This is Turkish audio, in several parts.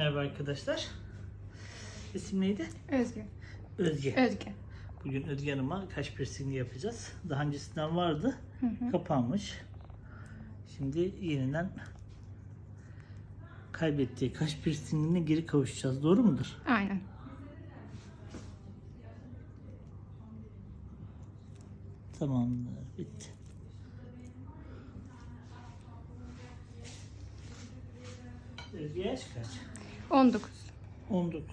Merhaba arkadaşlar. İsim neydi? Özgü. Özge. Özgü. Bugün Özge Hanım'a kaş piercingi yapacağız. Daha öncesinden vardı. Kapanmış. Şimdi yeniden kaybettiği kaş piercingine geri kavuşacağız. Doğru mudur? Aynen. Tamamdır. Bitti. Özge yaş kaç? 19. 19.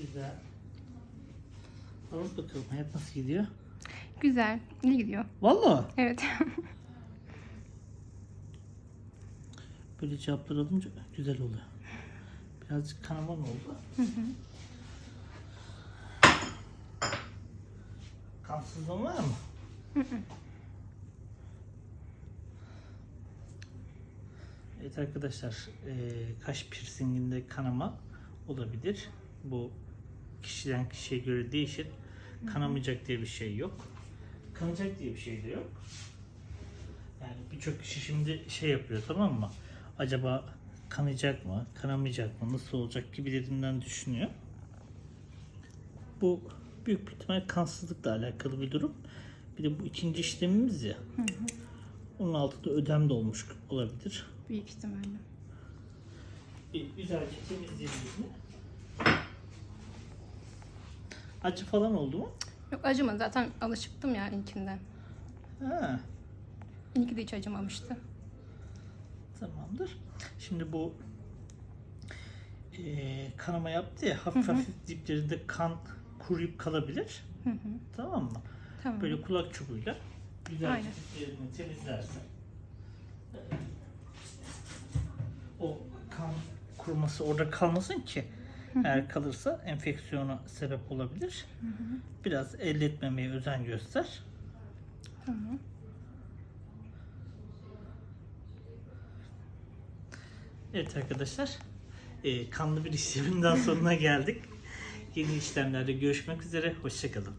Güzel. Alıp bakalım hayat nasıl gidiyor? Güzel. İyi gidiyor. Vallahi Evet. böyle cevaplar alınca güzel oluyor. Birazcık kanaman oldu. Kansızlığın var mı? Evet arkadaşlar, eee, kaş piercinginde kanama olabilir. Bu kişiden kişiye göre değişir. Kanamayacak diye bir şey yok. Kanacak diye bir şey de yok. Yani birçok kişi şimdi şey yapıyor tamam mı? Acaba kanayacak mı, kanamayacak mı, nasıl olacak gibilerinden düşünüyor. Bu büyük bir ihtimal kansızlıkla alakalı bir durum. Bir de bu ikinci işlemimiz ya. Onun altında ödem de olmuş olabilir. Büyük ihtimalle. Bir güzelce temizleyelim. Acı falan oldu mu? Yok acımadı. Zaten alışıktım ya ilkinden. Ha, İlki de hiç acımamıştı. tamamdır. Şimdi bu eee, kanama yaptı ya hafif hafif diplerinde kan kuruyup kalabilir. Hı hı. Tamam mı? Tamam. Böyle kulak çubuğuyla güzelce Aynen. diplerini temizlersen e, o kan kuruması orada kalmasın ki eğer kalırsa enfeksiyona sebep olabilir. Biraz elletmemeye özen göster. Tamam. Evet arkadaşlar, e, kanlı bir işleminden sonuna geldik. Yeni işlemlerde görüşmek üzere, hoşçakalın.